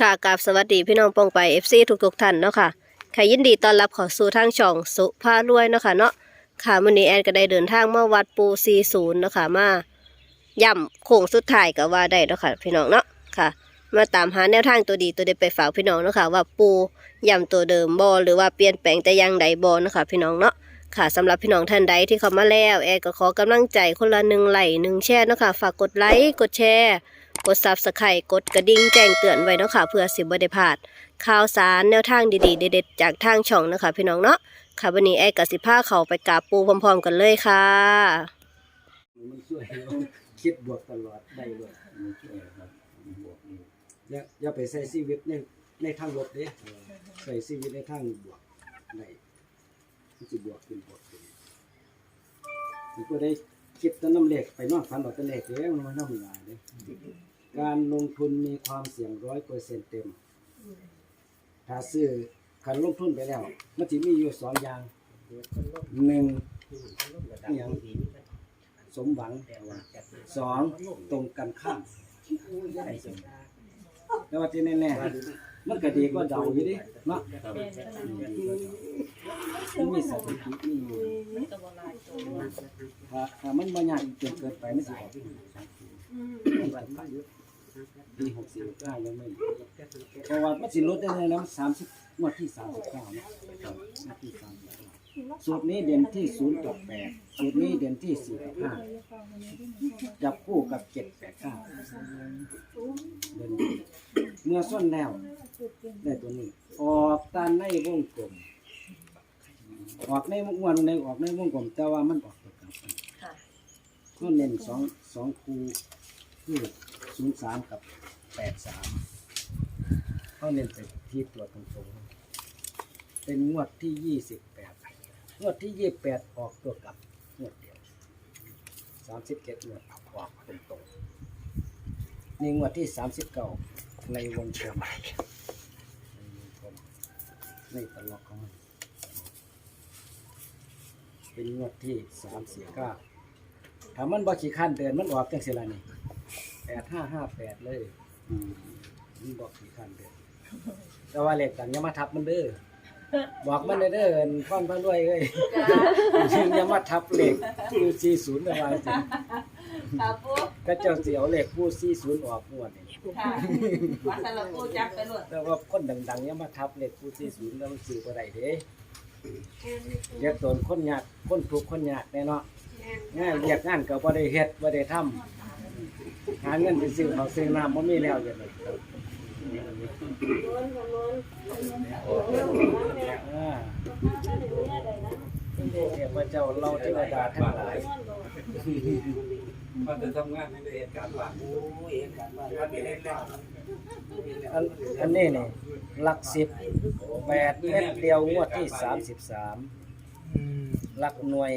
ค่ะกับสวัสดีพี่น้องปองไป FC ทุกๆท่านเนาะค่ะค่ะยินดีต้อนรับเข้าสู่ทางช่องสุภาพรวยเนาะค่ะเนาะค่ะมื้อนี้แอนก็ได้เดินทางมาวัดปู40เนาะค่ะมาย่ำโค้งสุดท้ายก็ว่าได้เนาะค่ะพี่น้องเนาะค่ะ มาตามหาแนวทางตัวดีตัวเด็ดไปฝากพี่น้องเนาะค่ะว่าปูย่ำตัวเดิมบ่หรือว่าเปลี่ยนแปลงแต่ยังใดบ่เนาะค่ะพี่น้องเนาะค่ะสำหรับพี่น้องท่านใดที่เข้ามาแล้วแอนก็ขอกำลังใจคนละหนึ่งไลค์หนึ่งแชร์เนาะค่ะฝากกดไลค์กดแชร์ กดซับสไครต์กดกระดิ่งแจ้งเตือนไว้เนาะค่ะเพื่อสิบ่ได้พลาดข่าวสารแนวทางดีๆ เด็ดๆจากทางช่องนะคะพี่น้องเนาะค่ะวันนี้แอร์กับสิผ้าเขาไปกราบปูพร้อมๆกันเลยค่ะ มันช่วยเราคิดบวกตลอดได้ด้วยบวกนี่อย่าอย่าไปใส่ชีวิตในในทางลบเด้ใส่ชีวิตในทางบวกได้มันสิบวกขึ้นบวกขึ้นมันก็ได้คิดต้นน้ำเหล็กไปนอนฝันหลอดต้นเหล็กแล้วมันมาน้ำลายเลย การลงทุนมีความเสี่ยงร้อยเปอร์เซ็นต์เต็ม ถ้าซื้อคันลงทุนไปแล้ว มันจะมีอยู่สองอย่างหนึ่งอย่างสมหวังสองตรงกันข้ามแต่ว่าที่แน่ๆมันก็ดีก็เดาอยู่ดิเนาะมันมีสถิตินี่อยู่ถ้าถ้ามันมายากจนเกินไปไม่สิบอก ปีหกสิบเก้ายังไม่เพราะว่ามันสิลดได้เลยนะสามสิบงวดที่สามสิบเก้านะงวดที่สามสิบเก้าสูตรนี้เด่นที่ศูนย์กับแปดสูตรนี้เด่นที่สี่กับห้าจับคู่กับเจ็ดแปดเก้าเด่นดีเมื่อส้นแล้วได้ตัวนี้ ออกตานในวงกลม ออกในมวนในออกในวงกลม แต่ว่ามันออกตัวกลับกันก็เน้นสองสองคูคือศูนย์สามกับ แปดสามเขาเน้นไปที่ตัวตรงๆ เป็นงวดที่ยี่สิบแปดงวดที่ยี่แปดออกตัวกลับงวดเดียวสามสิบเจ็ดงวดออกตรงๆนี่งวดที่สามสิบเก้าในวงกลมในวงกลมในตลอกของมันเป็นงวดที่สามสี่เก้าถ้ามันบ่ขี้ขั้นเดินมันออกจังสิละนี่แปดห้าห้าแปดเลย อืมมันบอกขี้ขั้านเดินแต่ว่าเหล็กต่างอยังมาทับมันเด้อบอกมันเด้อเด้อฟันพระรวยเอ้ยอยังมาทับเหล็กผู้สี่ศูนย์อะไรสิค่ะปูก็เจ้าเสียวเหล็กผู้สี่ศูนย์ออกงวดนี่ค่ะว่าสารบปูจับไปหลดแต่ว่าคนดังๆอยังมาทับเหล็กผู้สี่ศูนย์แล้วมันสื่อบ่ได้เด้เรียกตนคนยากคนทุกข์คนยากแน่เนาะงานเรียกงานก็บ่ได้เฮ็ดบ่ได้ทำ หาเงินไปซื้อข้าซื้อน้ำบ่มีแล้วอย่างนี้อ่าเทพเจ้าเราเทวดาทั้งหลายมันจะทำงานในเหตุการณ์ว่าอันอันนี้นี่หลักสิบแปดเม็ดเดียวงวดที่สามสิบสามหลักหน่วย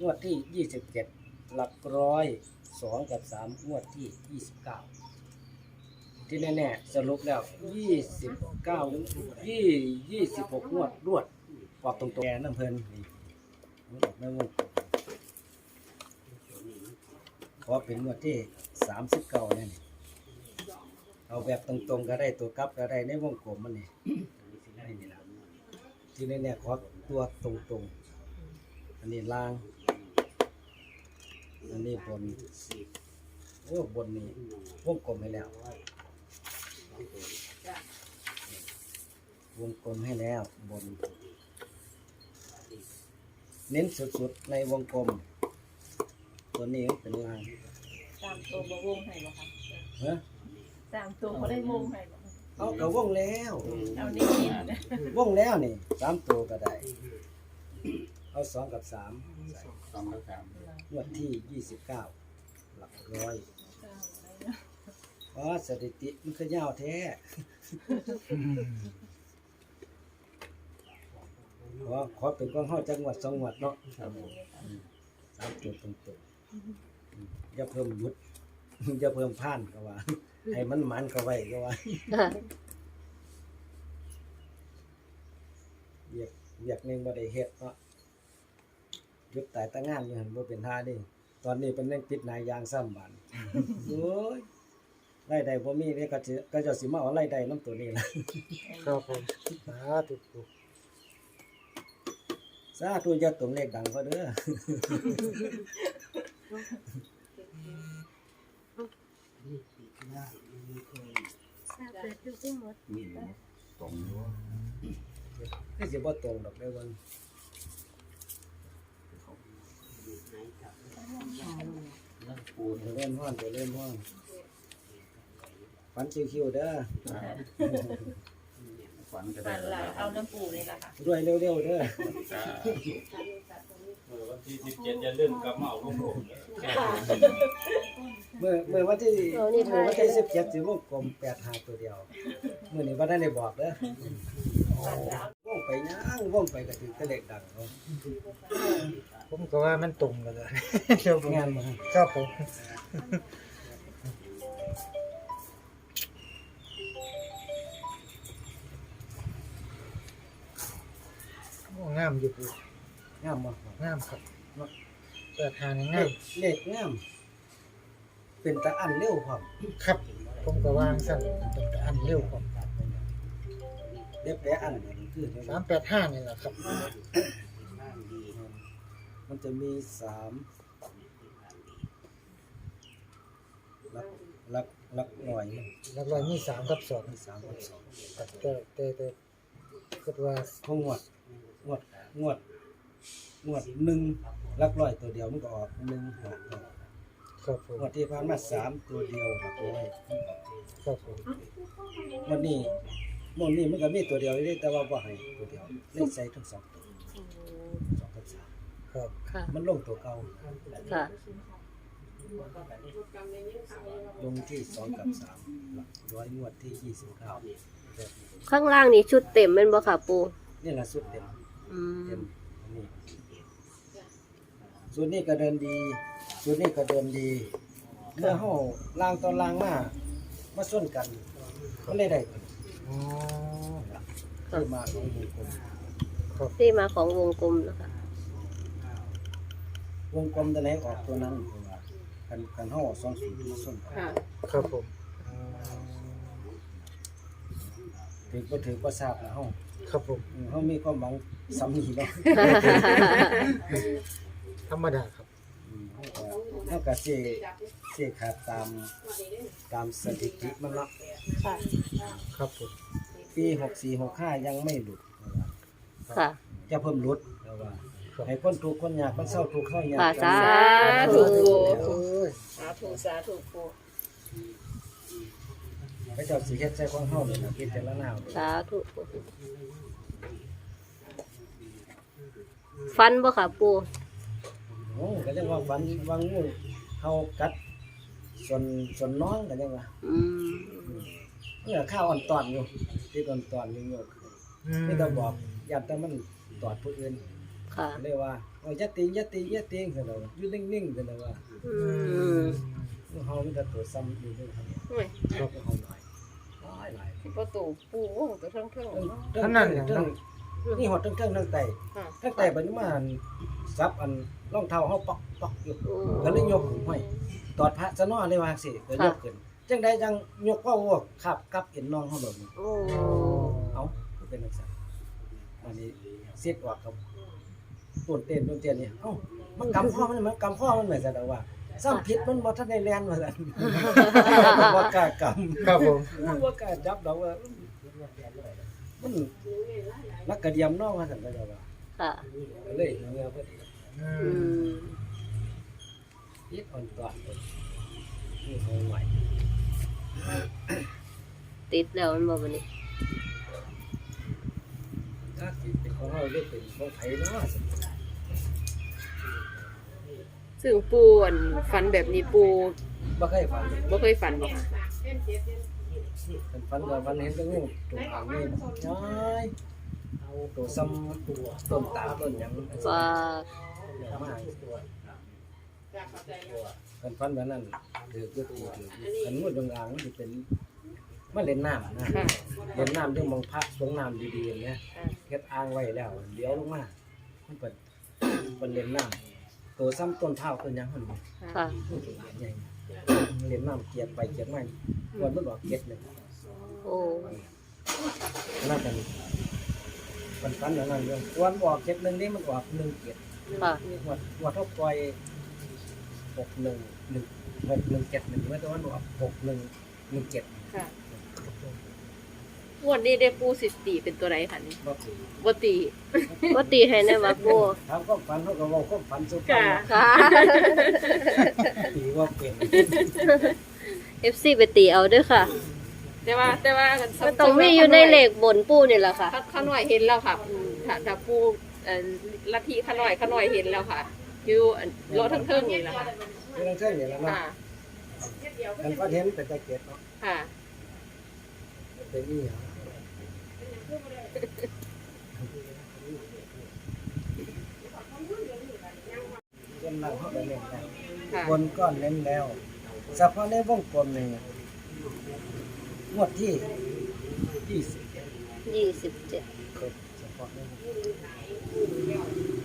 งวดที่ยี่สิบเจ็ดหลักร้อย สองกับสามงวดที่ยี่สิบเก้าที่แน่ๆสรุปแล้วยี่สิบเก้ายี่ยี่สิบหกงวดรวดออกตรงๆแกน้ำเพลินนี่มันออกในวงกลมขอเป็นงวดที่สามสิบเก้าเนี่ยนี่เอาแบบตรงๆก็ได้ตัวกลับก็ได้ในวงกลมมันนี่นี่ล่ะที่แน่ๆขอตัวตรงๆอันนี้ล่าง อันนี้บนโอ้บนนี้วงกลมให้แล้ว วงกลมให้แล้วบน เน้นสุดๆในวงกลม ตัวนี้เป็นล่างสามตัวบ่วงให้บ่ค่ะเฮ้ยสามตัวบ่ได้วงให้บ่ค่ะเอากระวงแล้วเอานี่นี่นะวงแล้วนี่สามตัวก็ได้ เอาสองกับสามสองแล้วสาม งวดที่ยี่สิบเก้าหลักร้อยอ๋อสถิติมันก็ยาวแท้ขอขอเป็นกองห้อจังหวัดสองหวัดเนาะครับผมสามจุดตรงๆอืมอย่าเพิ่มยุดอย่าเพิ่มผ่านก็ว่า ให้มันหมันก็ไว้ก็ว่าเรียกเรียกหนึงบ่ได้เฮ็ดเนาะห ยุดตายตั้งงานอยู่หั่นบ่เป็นท่านี่ตอนนี้เป็นเรื่องปิดนายยางซ้ำบันโอ้ยไล่ใดบ่มีเนี่ยก็จะก็จะสิมาเอาไล่ใดน้ำตัวนี้ล่ะครับผมสาธุปูสาธุจะตรงเลขดังก็เด้อมีตรงอยู่คือสิบ่ตรงดอกเด้อวัน นั่นปูเดี๋ยวเล่นฮ้อนเดี๋ยวเล่นฮ้อนฝันคิวๆเด้อฝันก็ฝัได้นหลายเอาน้ำปูนี่ล่ะค่ะรวยเร็วๆเด้อวันที่สิบเจ็ดอย่าลืมกลับมาเอาลูกผมเมื่อเมื่อวันที่เมื่อวันที่17สิวงกลม85ตัวเดียวมื้อนี้บ่ได้ได้บอกเด้อวง ไปย่างวงไปก็ถึงแต่เลขดังเนาะผมก็ว่ามันตรงกันเลยเดี๋ยวผมงานมาครับผมโอ้งามอยู่ปูงามบ่งามครับเปิดทางนี่เลงามขเลขงาม เป็นตาอันเร็วพร้อมครับ ผมก็วางสั่นเป็นแต่อันเร็วครับเด็บแปะอันนี่คือเดี๋ยว สามแปดห้านี่แหละครับ มันจะมีสามลักลักลักหน่อยแล้วก็มีสามกับสองมีสามกับสองครับแต่แต่แต่คิดว่าเขางวดงวดงวดงวดหนึ่งลักร้อยตัวเดียวมันก็ออกหนึ่งหกเนาะครับผมงวดที่ผ่านมาสามตัวเดียวลักร้อยครับผมงวันนี้ งวดนี้มันก็มีตัวเดียวเลยแต่ว่าบ่ให้ตัวเดียวเล่นใส่ทั้งสองตัวสองกับสามครับค่ะ มันลงตัวเก่าค่ะ ลงที่สองกับสามหลักร้อยงวดที่ยี่สิบเก้าข้างล่างนี่ชุดเต็มแม่นบ่ค่ะปูนี่แหละสุดเต็ม อืเต็มมอันนี้ส่วนนี้ก็เดินดีส่วนนี้ก็เดินดีเมื่อเฮาล่างตอนล่างมามาส้นกันมันเลยได้กัน อ๋อคือมาของวงกลมที่มาของวงกลมนะคะวงกลมตัวไหนออกตัวนั้นเพราะว่ากันกันเฮาเอาสองสูตรมาส้นกันค่ะครับผมถือบ่ถือบ่ทราบนะเฮาครับผมอืมเฮามีความหวังสำนีเนาะธรรมดาครับอืมเฮาก็เฮาก็สิสิขาดตามตามสถิติมันเนาะ ค่ะ ครับผมปี64 65ยังไม่หลุดค่ะ จะเพิ่มลดแต่ว่าให้คนทุกข์คนยากคนเศร้าทุกข์เศร้ายากค่ะกันสาธุโอ้ยสาธุสาธุปูพระเจ้าสิเฮ็ดใส่ของเฮานี่นะพิจารณาเอาสาธุฟันบ่ค่ะปู โอ้ก็จังว่าฝันว่างูเฮากัด ส่วนส่วนน้องก็จังว่าอืมเมื่อข้าวอ่อนตอนอยู่ที่ตอนตอนอยู่อยู่อืมนี่ต้องบอกอย่าแต่มันตอดผู้อื่นค่ะเลยว่าโอ้ยอย่าตีอย่าตีอย่าตีซั่นดอกอยู่นิ่งๆซั่นดอกว่าอืมเฮามีแต่ตัวซ้ำอยู่ด้วยครับโอ้ยเราก็เฮาหลายหลายหลายประตูปูวงตัวเทิงๆเนาะทั้งนั้นทั้งนี่หอดทั้งเทิงทั้งไตค่ะทั้งไตบัดนี้มาอันซับอันรองเท้าเฮาปอกปอกอยู่โอ้ก็เลยยกหูห้อย ตอดพระซะเนาะเลยว่าจังซี่ก็ยกขึ้นจังไดจังยกพ่อวกขับกลับเห็นน้องเฮาโดดนี่โอ้เอ้าคือเป็นจังซั่นอันนี้เสียดออกกับต้นเต้นต้นเตียนนี่เอ้ามันกำพ่อมันมันกำพ่อมันเหมือนซั่นดอกว่าซ้ำผิดมันบ่ทันได้แล่นว่าซั่นบ่กล้ากำครับผมบ่กล้าจับดอกว่ามันนักกระเดียมน้องว่าซั่นก็จะว่าค่ะก็เลยเงือพอดีอือืม มยิดอ่อนตอนเลยนี่เขาไหวติดแล้วมันบ่บัดนี้ถ้าสิเป็นของเราเรียกเป็นของไผเนาะซึ่งปูอั่นฝันแบบนี้ปูบ่เคยฝันบ่เคยฝันบ่ค่ะเป็นฝันก็ฝันเห็นแตะงูตรงอ่างนี่น้อยเอาตัวซ้ำตัวต้นตาลต้นหยังว่าเอา มาเป็นฝันแบบนั้นถือก็ตีถือกันงูตรงอ่างมันสิเป็นมาเล่นน้ำนะค่ะเล่นน้ำที่มองพระสงน้ำดีๆอย่างเงี้ยค่ะเฮ็ดอ่างไว้แล้วเลี้ยวลงมามันเปิดมันเล่นน้ำไปตัวซ้ำต้นเท้าต้นหยังหั่นบ่ค่ะใหญ่เล่นน้ำเกียดไปเกียดมาวันมันออกเกียดหนึงโอ้น่าจะมีมันฟันอย่างนั้นเรื่องวันออกเกียดหนึงนี่มันออกหนึ่งเกียดค่ะงวดงวดเท่าปล่อยห กหนึ่งหนึ่งหกหนึ่งเจ็ดหนึ่งเมื่อตะวันออกหกหนึ่งหนึ่งเจ็ดค่ะงวดนี้ได้ปูสิตีเป็นตัวไหนคะนี่บ่ถือบ่ตีก็ตีให้แน่ว่าปูถามความฝันเขาก็เว่าความฝันสุดค่ะค่ะ ตีว่าเป็น FC ไปตีเอาเด้อค่ะ แต่ว่าแต่ว่ามันต้องมีอยู่ในเลขบนปูนี่แหละค่ะ ข้าข้าน้อยเห็นแล้วค่ะอืมถ้าถ้าปูเอ่อลัทธิข้าน้อยข้าน้อยเห็นแล้วค่ะ อยู่อันรถทั้งเทิงนี่แหละค่ะไม่ต้องใช่เนี่ยแล้วเนาะค่ะ มันก็เห็นเป็นตะเกียบเนาะค่ะ เป็นนี่เหรอจนนั้นเขาไปเล่นแล้วค่ะ บนก้อนเน้นแล้วเฉพาะในวงกลมนี่งวดที่ยี่สิบยี่สิบเจ็ดครับเฉพาะในวงกลมเอานี่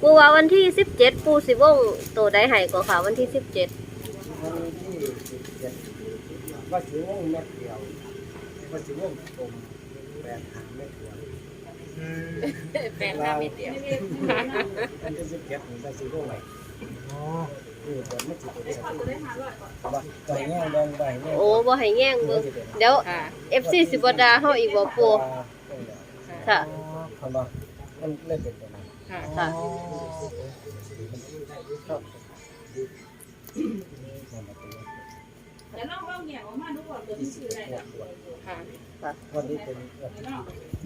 ปูว่าวันที่สิบเจ็ดปูสิวงโตได้ให้ก็ค่ะ วันที่สิบเจ็ดวันที่สิบเจ็ดว่าสิวงเม็ดเดียวว่าสิวงกลมแปดหางเม็ดเดียวอืมแปดห้าเม็ดเดียววันที่สิบเจ็ดนี่ว่าสิวงไหน อ๋อนี่ผลไม่จิตเป็นสัตว์ว่าใบแง่แดงใบแง่โอ้บ่ให้แง่งเบิ่งเดี๋ยว ค่ะ FC สิบ่ด่าเฮาอีกบ่ปูค่ะคำว่ามันเล่นเป็นตัวนั้นค่ะ ค่ะยี่สิบเอ็ดงวดด้วยค่ะวันนี้เป็นงวดที่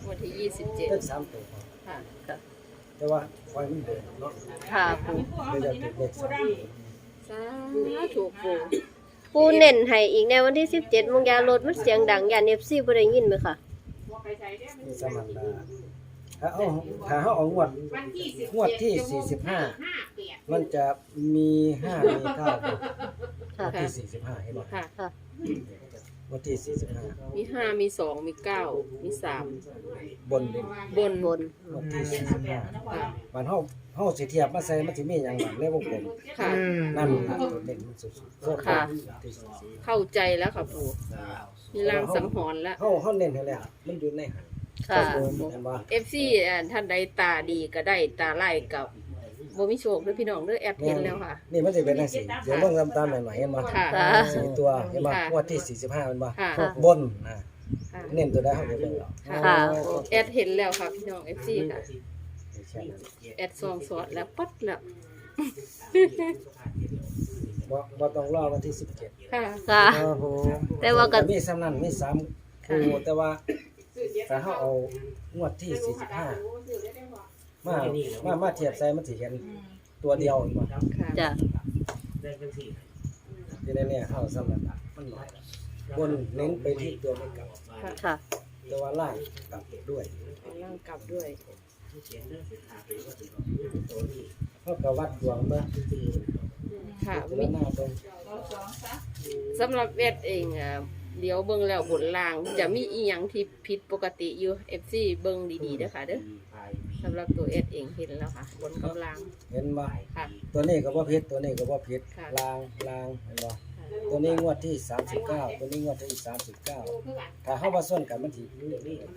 วันที่ยี่สิบเจ็ดเลขสามตัวค่ะ แต่ว่าไฟมันเดินเนาะค่ะปูเลยจะติดเลขสามตัว สาธุปูปูเน้นให้อีกในวันที่สิบเจ็ดมงยารถมันเสียงดังยาน FC บ่ได้ยินไหมค่ะ นี่สมันดาถ้าเอาถ้าเขาเอางวด งวดที่สี่สิบห้า มันจะมีห้ามีเก้าค่ะงวดที่สี่สิบห้าเห็นไหมค่ะ ค่ะง วดที่สี่สิบห้ามีห้ามีสองมีเก้ามีสามบนดินบนบนงวดที่สี่สิบห้าค่ะมันเฮาเฮาสิเทียบมาใส่มันสิมีหยังบ้างในวงกลมค่ะอืมนั่นล่ะตัวเด่นสุดๆส่วนค่ะที่สี่สิบเข้าใจแล้วค่ะปูมีรางสังหรณ์แล้วเฮาเฮาเน้นให้แล้วมันอยู่ในหันค่ะ เห็นบ่ เอฟซีท่านใดตาดีก็ได้ตาไล่กับ บ่มีโชคเด้วยพี่น้องเด้อแอดเห็นแล้วค่ะ นี่มันสิเป็นจังซี่เดี๋ยวเบิ่งตามๆหน่อยๆเห็นบ่ค่ะค่ะสี่ตัวเห็นบ่ค่ะงวดที่45เห็นบ่ค่ะ บนนะค่ะเน้นตัวใดเฮาจะเบิ่งเอาค่ะค่ะแอดเห็นแล้วค่ะพี่น้องเอฟซีค่ะแค่นั้นแอดซองสอดแล้วปัดแล้วบ่บ่ต้องรอวันที่17ค่ะค่ะครับผมแต่ว่าก็มีซ้ำนั้นมีสามคู่แต่ว่าถ้าเฮาเอางวดที่45 มามามาเทียบใส่มันสิเห็นตัวเดียวเห็นบ่ค่ะจ้ะที่แน่ๆเฮาซ้ำนั้นมันน้อยบนเน้นไปที่ตัวไม่กลับค่ะแต่ว่าล่างกลับด้วยเอาร่างกลับด้วยเฮาก็วัดดวงเบิ่งค่ะพิมีจารณาเบิ่งสำหรับแอดเองอะเดี๋ยวเบิ่งแล้วบนล่างจะมีอีหยังที่ผิดปกติอยู่ FC เบิ่งดีๆเด้อค่ะเด้อ สำหรับตัวแอดเองเห็นแล้วค่ะ บนกับล่างเห็นบ่ค่ะ ตัวนี้ก็บ่ผิดตัวนี้ก็บ่ผิดค่ะ ลางลางเห็นบ่ตัวนี้งวดที่ 39 ตัวนี้งวดที่ 39 ถ้าเฮาว่าส่วนกันมันสิ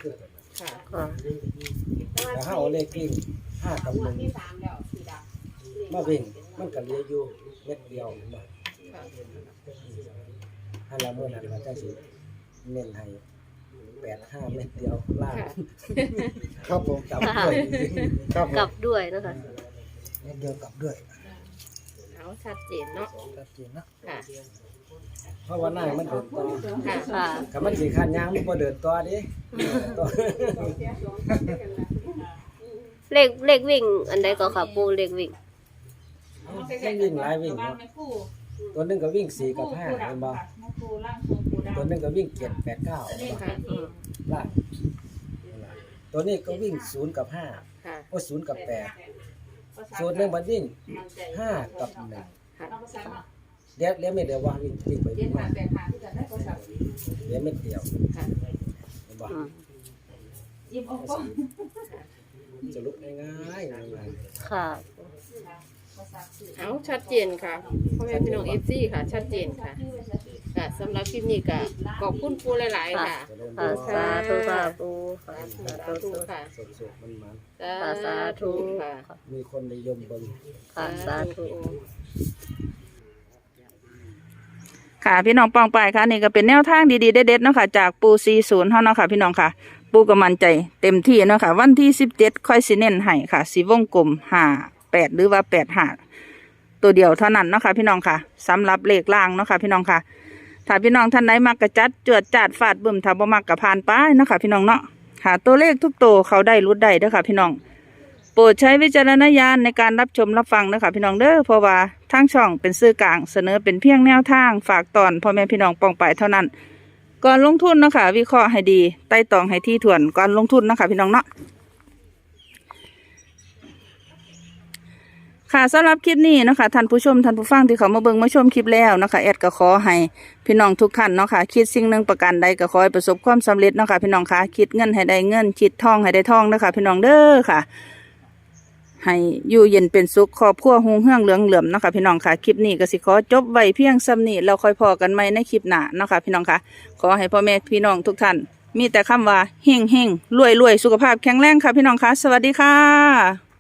คือกันค่ะ ค่ะ ถ้าเฮาเอาเลขวิ่ง5กับ1มาวิ่งมันก็เหลืออยู่เม็ดเดียวเห็นบ่ค่ะอันละมื้อนั้นก็จังสิเน้นให้ 85เม็ดเดียวล่างค่ะ ครับผมกลับด้วยครับผมกลับด้วยนะคะเม็ดเดียวกลับด้วยเอาชัดเจนเนาะชัดเจนนะค่ะเพราะว่าหน้ามันเดินต่อค่ะค่ะถ้ามันสิคันยางมันบ่เดินต่อดิต่อเลขเลขวิ่ง อันใดก็ค่ะปูเลขวิ่งมันวิ่งหลายวิ่งเนาะตัวหนึงก็วิ่งสี่กับห้าเห็นบ่ ตัวหนึงก็วิ่งเจ็ดแปดเก้าเห็นบ่ค่ะล่างตัวนี้ก็วิ่งศูนย์กับห้าค่ะโอ้ศูนย์กับแปดส่วนหนึ่งมันวิ่งห้ากับหนึ่งค่ะเดี๋ยวเดี๋ยวไม่เดี๋ยวว่าวิ่งวิ่งไปวิ่งมาเดี๋ยวไม่เดียวค่ะเห็นบ่อืมจะลุกง่ายๆง่ายค่ะ เอาชัดเจนค่ะพ่อแม่พี่น้องเอฟซีค่ะ ชัดเจนค่ะค่ะสำหรับคลิปนี้ก็ขอบคุณปูหลาย ๆ ค่ะๆจะเริ่มค่ะดูสาธุค่ะปูค่ะสาสาธุธุค่ะสดๆมันมันค่ะสาธุค่ะๆมีคนนิยมเบิ่ง ค่ะสาธุ ค่ะพี่น้องปองไปายค่ะนี่ก็เป็นแนวทางดีๆเด็ดๆเนาะค่ะจากปูซีศูนย์เฮาเนาะค่ะพี่น้องค่ะ ปูก็มั่นใจเต็มที่เนาะค่ะ วันที่สิบเจ็ดค่อยสิเน้นให้ค่ะสีวงกลมห้า แปดหรือว่าแปดห้าตัวเดียวเท่านั้นเนาะค่ะพี่น้องค่ะสำหรับเลขล่างเนาะค่ะพี่น้องค่ะ ถ้าพี่น้องท่านไหนมักกระจัดจวดจาดฟาดบึ้มถ้าบ่มักกระพานไปเนาะค่ะพี่น้องเนาะค่ะ ตัวเลขทุกตัวเขาได้รุดได้เด้อค่ะพี่น้อง โปรดใช้วิจารณญาณในการรับชมรับฟังนะคะพี่น้องเด้อเพราะว่าทางช่องเป็นสื่อกลางเสนอเป็นเพียงแนวทางฝากตอนพ่อแม่พี่น้องปองไปเท่านั้นก่อนลงทุนนะคะวิเคราะห์ให้ดีไต่ตองให้ที่ถ่วนก่อนลงทุนนะคะพี่น้องเนาะ ค่ะสำหรับคลิปนี้นะคะท่านผู้ชมท่านผู้ฟังที่เขามาเบิ่งมาชมคลิปแล้วนะคะแอดก็ขอให้พี่น้องทุกท่านเนาะค่ะคิดสิ่งหนึ่งประการใดก็ขอให้ประสบความสำเร็จเนาะค่ะพี่น้องค่ะคิดเงินให้ได้เงินคิดทองให้ได้ทองนะคะพี่น้องเด้อค่ะ ให้อยู่เย็นเป็นสุขครอบครัวหงเฮืองเหลืองเหลื่อมเนาะคะพี่น้องค่ะคลิปนี้ก็สิขอจบไว้เพียงซ้ำนี้เราค่อยพอกันใหมในคลิปหน้าเนาะค่ะพี่น้องค่ะขอให้พ่อแม่พี่น้องทุกท่าน มีแต่คำว่าเฮงเฮงรวยรวยสุขภาพแข็งแรงค่ะพี่น้องค่ะ สวัสดีค่ะ